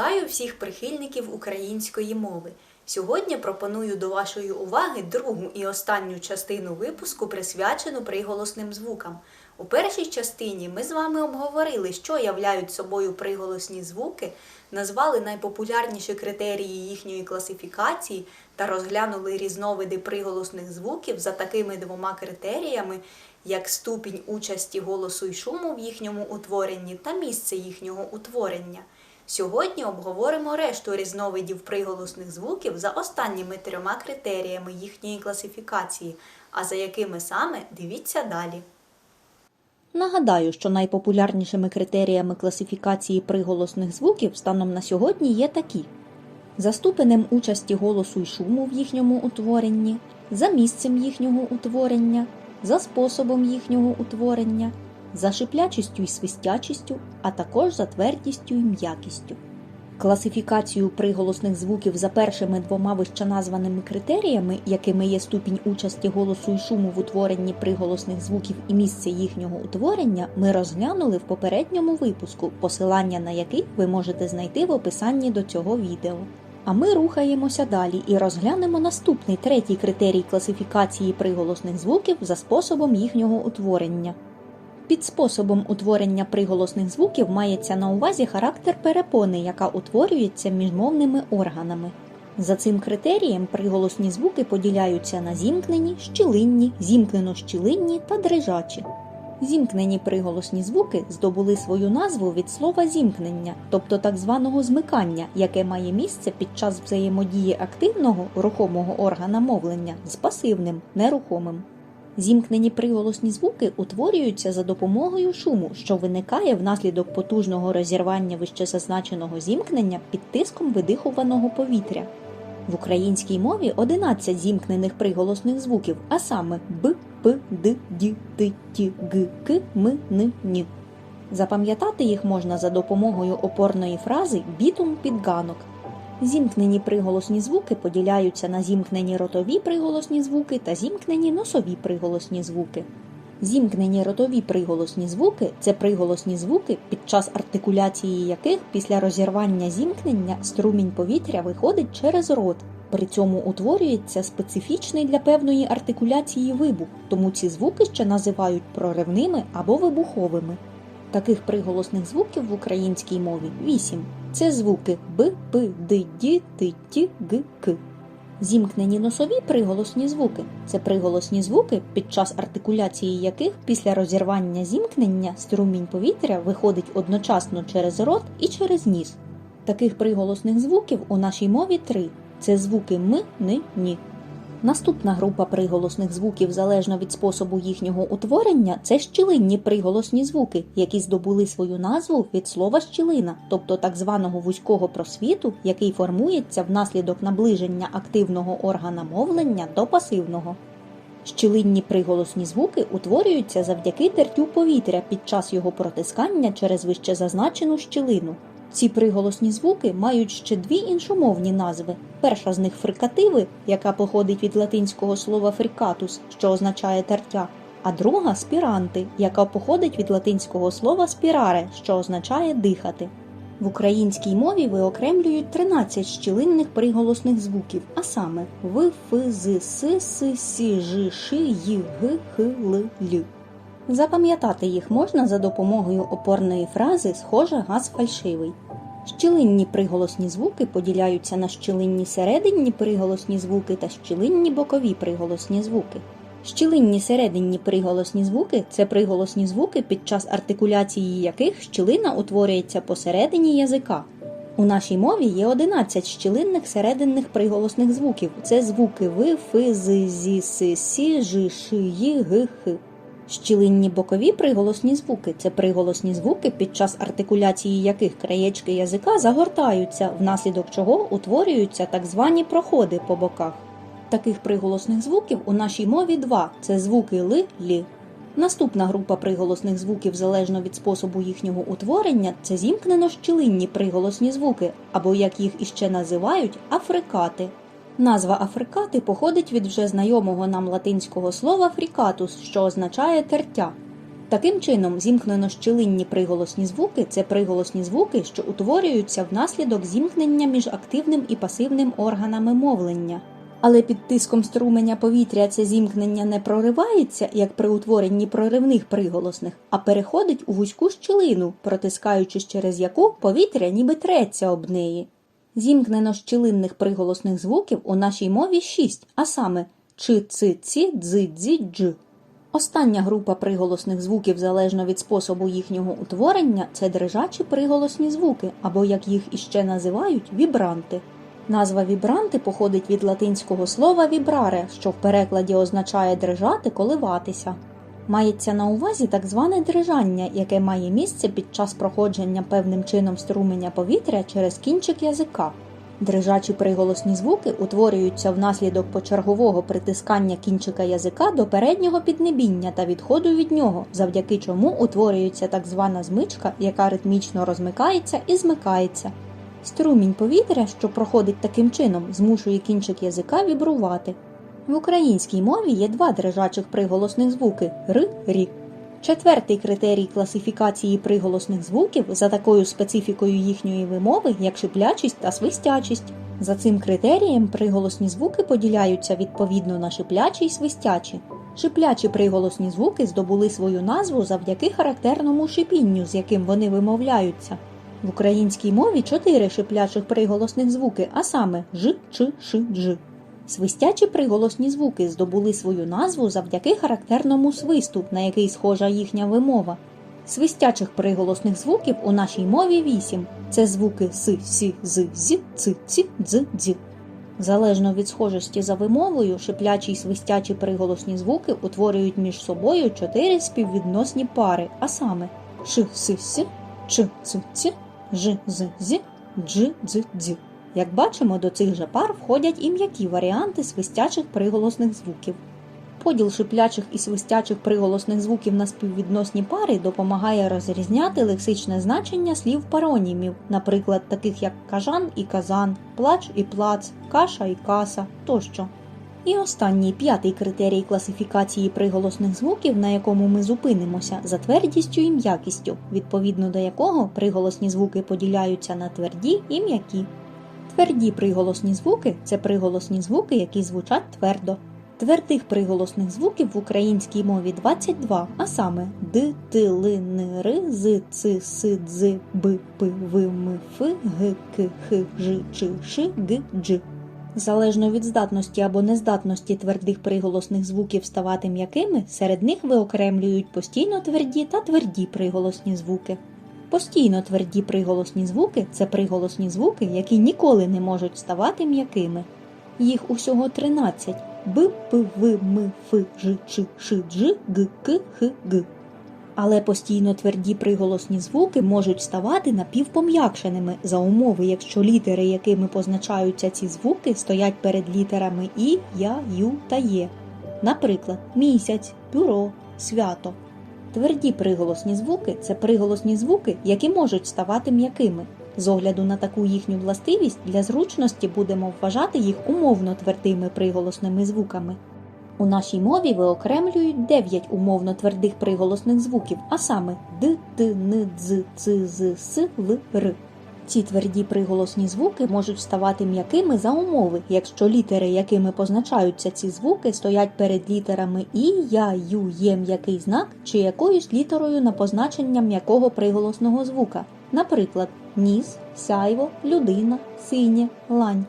Вітаю всіх прихильників української мови. Сьогодні пропоную до вашої уваги другу і останню частину випуску, присвячену приголосним звукам. У першій частині ми з вами обговорили, що являють собою приголосні звуки, назвали найпопулярніші критерії їхньої класифікації та розглянули різновиди приголосних звуків за такими двома критеріями, як ступінь участі голосу й шуму в їхньому утворенні та місце їхнього утворення. Сьогодні обговоримо решту різновидів приголосних звуків за останніми трьома критеріями їхньої класифікації, а за якими саме дивіться далі. Нагадаю, що найпопулярнішими критеріями класифікації приголосних звуків станом на сьогодні є такі: за ступенем участі голосу й шуму в їхньому утворенні, за місцем їхнього утворення, за способом їхнього утворення, за шиплячістю й свистячістю, а також за твердістю й м'якістю. Класифікацію приголосних звуків за першими двома вищеназваними критеріями, якими є ступінь участі голосу й шуму в утворенні приголосних звуків і місце їхнього утворення, ми розглянули в попередньому випуску, посилання на який ви можете знайти в описанні до цього відео. А ми рухаємося далі і розглянемо наступний третій критерій класифікації приголосних звуків за способом їхнього утворення. Під способом утворення приголосних звуків мається на увазі характер перепони, яка утворюється між мовними органами. За цим критерієм приголосні звуки поділяються на зімкнені, щілинні, зімкнено-щілинні та дрижачі. Зімкнені приголосні звуки здобули свою назву від слова зімкнення, тобто так званого змикання, яке має місце під час взаємодії активного рухомого органа мовлення з пасивним нерухомим. Зімкнені приголосні звуки утворюються за допомогою шуму, що виникає внаслідок потужного розірвання вищезазначеного зімкнення під тиском видихуваного повітря. В українській мові 11 зімкнених приголосних звуків, а саме б, п, д, д, т, т, г, к, м, н, н. Запам'ятати їх можна за допомогою опорної фрази бітум підганок. Зімкнені приголосні звуки поділяються на зімкнені ротові приголосні звуки та зімкнені носові приголосні звуки. Зімкнені ротові приголосні звуки це приголосні звуки, під час артикуляції яких після розірвання зімкнення струмінь повітря виходить через рот. При цьому утворюється специфічний для певної артикуляції вибух, тому ці звуки ще називають проривними або вибуховими. Таких приголосних звуків в українській мові вісім. Це звуки Б, П, Д, Д, Т, Т, Г, К. Зімкнені носові приголосні звуки це приголосні звуки, під час артикуляції яких після розірвання зімкнення струмінь повітря виходить одночасно через рот і через ніс. Таких приголосних звуків у нашій мові три це звуки М, Н, Ні. Наступна група приголосних звуків, залежно від способу їхнього утворення, це щілинні приголосні звуки, які здобули свою назву від слова щілина, тобто так званого вузького просвіту, який формується внаслідок наближення активного органа мовлення до пасивного. Щілинні приголосні звуки утворюються завдяки тертю повітря під час його протискання через вищезазначену щілину. Ці приголосні звуки мають ще дві іншомовні назви. Перша з них фрикативи, яка походить від латинського слова фрикатус, що означає тертя, а друга спіранти, яка походить від латинського слова спіраре, що означає дихати. В українській мові виокремлюють 13 щілинних приголосних звуків, а саме в, ф, з, с, с, сі, ж, ши, й, г, х, л, л. Запам'ятати їх можна за допомогою опорної фрази схоже газ фальшивий. Щілинні приголосні звуки поділяються на щілинні серединні приголосні звуки та щілинні бокові приголосні звуки. Щілинні серединні приголосні звуки це приголосні звуки, під час артикуляції яких щілина утворюється посередині язика. У нашій мові є 11 щілинних серединних приголосних звуків. Це звуки В, Ф, З, Зі, С, Сі, Ж, Ши, Ї, Г, Х. Щілинні бокові приголосні звуки це приголосні звуки, під час артикуляції яких краєчки язика загортаються, внаслідок чого утворюються так звані проходи по боках. Таких приголосних звуків у нашій мові два це звуки Л, Лі. Наступна група приголосних звуків, залежно від способу їхнього утворення, це зімкнено-щілинні приголосні звуки, або як їх іще називають, африкати. Назва африкати походить від вже знайомого нам латинського слова фрікатус, що означає тертя. Таким чином, зімкнено-щелинні приголосні звуки це приголосні звуки, що утворюються внаслідок зімкнення між активним і пасивним органами мовлення. Але під тиском струменя повітря це зімкнення не проривається, як при утворенні проривних приголосних, а переходить у вузьку щілину, протискаючись через яку повітря ніби треться об неї. Зімкнено щілинних приголосних звуків у нашій мові шість, а саме чи, ци, ці, дзи, дзі, дж. Остання група приголосних звуків, залежно від способу їхнього утворення, це дрижачі приголосні звуки, або як їх іще називають вібранти. Назва вібранти походить від латинського слова вібраре, що в перекладі означає дрижати, коливатися. Мається на увазі так зване дрижання, яке має місце під час проходження певним чином струменя повітря через кінчик язика. Дрижачі приголосні звуки утворюються внаслідок почергового притискання кінчика язика до переднього піднебіння та відходу від нього, завдяки чому утворюється так звана змичка, яка ритмічно розмикається і змикається. Струмінь повітря, що проходить таким чином, змушує кінчик язика вібрувати. В українській мові є два дрижачих приголосних звуки р, рі. Четвертий критерій класифікації приголосних звуків за такою специфікою їхньої вимови, як шиплячість та свистячість. За цим критерієм приголосні звуки поділяються відповідно на шиплячі й свистячі. Шиплячі приголосні звуки здобули свою назву завдяки характерному шипінню, з яким вони вимовляються. В українській мові чотири шиплячих приголосних звуки, а саме ж, ч, ш, дж. Свистячі приголосні звуки здобули свою назву завдяки характерному свисту, на який схожа їхня вимова. Свистячих приголосних звуків у нашій мові вісім. Це звуки с, сі, з, зі, ц, ці, дз, дзі. Залежно від схожості за вимовою, шиплячі й свистячі приголосні звуки утворюють між собою чотири співвідносні пари, а саме ш, с, сі, ч, ц, ці, ж, з, зі, дж, дз, дзі. Як бачимо, до цих же пар входять і м'які варіанти свистячих приголосних звуків. Поділ шиплячих і свистячих приголосних звуків на співвідносні пари допомагає розрізняти лексичне значення слів паронімів, наприклад, таких як кажан і казан, плач і плац, каша і каса тощо. І останній п'ятий критерій класифікації приголосних звуків, на якому ми зупинимося, за твердістю і м'якістю, відповідно до якого приголосні звуки поділяються на тверді і м'які. Тверді приголосні звуки це приголосні звуки, які звучать твердо. Твердих приголосних звуків в українській мові 22, а саме д, т, л, н, р, з, ц, с, дз, б, п, в, м, ф, г, к, х, ж, ч, ш, г, дж. Залежно від здатності або нездатності твердих приголосних звуків ставати м'якими, серед них виокремлюють постійно тверді та тверді приголосні звуки. Постійно тверді приголосні звуки це приголосні звуки, які ніколи не можуть ставати м'якими. Їх усього 13 б, п, в, м, ф, ж, ч, ш, дж, г, к, х, г. Але постійно тверді приголосні звуки можуть ставати напівпом'якшеними за умови, якщо літери, якими позначаються ці звуки, стоять перед літерами І, Я, Ю та Є. Наприклад, місяць, бюро, свято. Тверді приголосні звуки це приголосні звуки, які можуть ставати м'якими. З огляду на таку їхню властивість для зручності будемо вважати їх умовно твердими приголосними звуками. У нашій мові виокремлюють 9 умовно твердих приголосних звуків, а саме д, т, н, дз, ц, з, с, л, р. Ці тверді приголосні звуки можуть ставати м'якими за умови, якщо літери, якими позначаються ці звуки, стоять перед літерами І, Я, Ю, Є м'який знак чи якоюсь літерою на позначення м'якого приголосного звука, наприклад, ніс, сяйво, людина, синє, лань.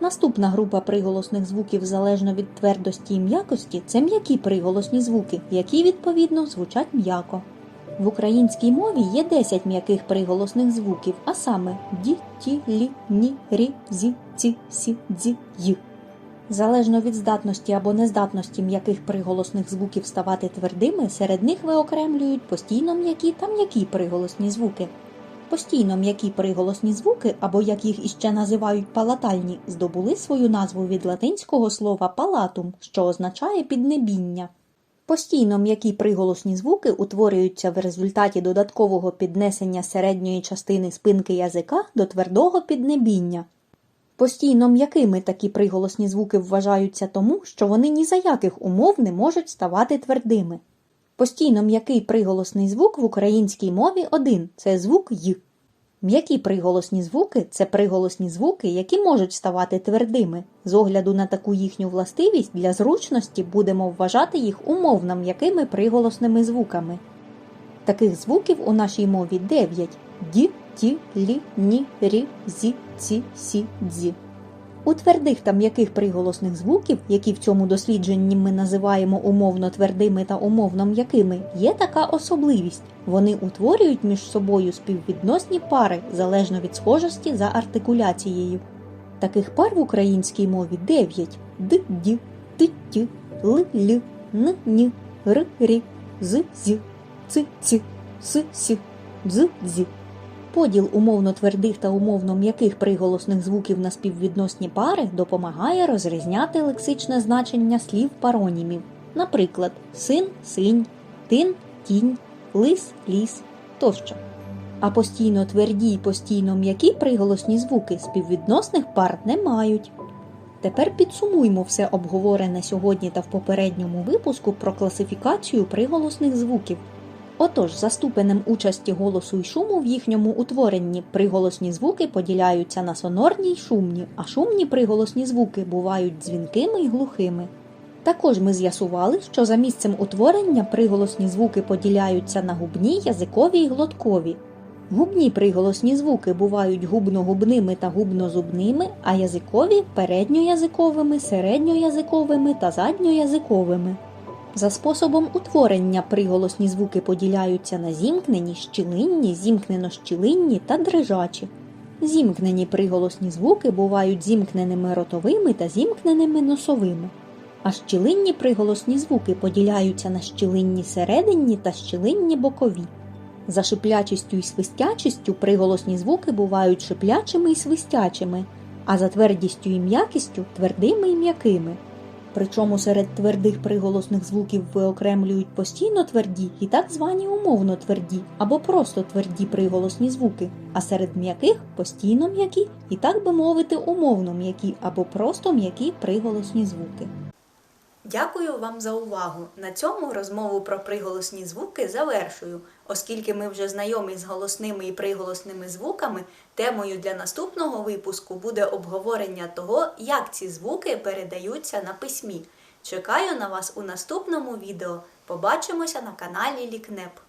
Наступна група приголосних звуків залежно від твердості і м'якості це м'які приголосні звуки, які відповідно звучать м'яко. В українській мові є 10 м'яких приголосних звуків, а саме ді, ті, лі, ні, рі, зі, ці, сі, дзі, й. Залежно від здатності або нездатності м'яких приголосних звуків ставати твердими, серед них виокремлюють постійно м'які та м'які приголосні звуки. Постійно м'які приголосні звуки, або як їх іще називають палатальні, здобули свою назву від латинського слова палатум, що означає піднебіння. Постійно м'які приголосні звуки утворюються в результаті додаткового піднесення середньої частини спинки язика до твердого піднебіння. Постійно м'якими такі приголосні звуки вважаються тому, що вони ні за яких умов не можуть ставати твердими. Постійно м'який приголосний звук в українській мові один це звук й. М'які приголосні звуки це приголосні звуки, які можуть ставати твердими. З огляду на таку їхню властивість для зручності будемо вважати їх умовно м'якими приголосними звуками. Таких звуків у нашій мові 9 ді, ті, лі, ні, рі, зі, ці, сі, дзі. У твердих та м'яких приголосних звуків, які в цьому дослідженні ми називаємо умовно твердими та умовно м'якими, є така особливість. Вони утворюють між собою співвідносні пари залежно від схожості за артикуляцією. Таких пар в українській мові 9 д, ді, ти, ті, л, лі, н, ні, р, рі, з, зі, ц, ці, с, сі, дз, дзі. Поділ умовно твердих та умовно м'яких приголосних звуків на співвідносні пари допомагає розрізняти лексичне значення слів паронімів. Наприклад, син синь, тин тінь, лис ліс тощо. А постійно тверді й постійно м'які приголосні звуки співвідносних пар не мають. Тепер підсумуймо все обговорене сьогодні та в попередньому випуску про класифікацію приголосних звуків. Отож, за ступенем участі голосу й шуму в їхньому утворенні приголосні звуки поділяються на сонорні й шумні, а шумні приголосні звуки бувають дзвінкими й глухими. Також ми з'ясували, що за місцем утворення приголосні звуки поділяються на губні, язикові й глоткові. Губні приголосні звуки бувають губно-губними та губнозубними, а язикові передньоязиковими, середньоязиковими та задньоязиковими. За способом утворення приголосні звуки поділяються на зімкнені, щілинні, зімкнено-щілинні та дрижачі. Зімкнені приголосні звуки бувають зімкненими ротовими та зімкненими носовими. А щілинні приголосні звуки поділяються на щілинні серединні та щілинні бокові. За шиплячістю і свистячістю приголосні звуки бувають шиплячими і свистячими, а за твердістю і м'якістю твердими і м'якими. Причому серед твердих приголосних звуків виокремлюють постійно тверді і так звані умовно тверді або просто тверді приголосні звуки, а серед м'яких постійно м'які і так би мовити умовно м'які або просто м'які приголосні звуки. Дякую вам за увагу. На цьому розмову про приголосні звуки завершую. Оскільки ми вже знайомі з голосними і приголосними звуками, темою для наступного випуску буде обговорення того, як ці звуки передаються на письмі. Чекаю на вас у наступному відео. Побачимося на каналі Лікнеп.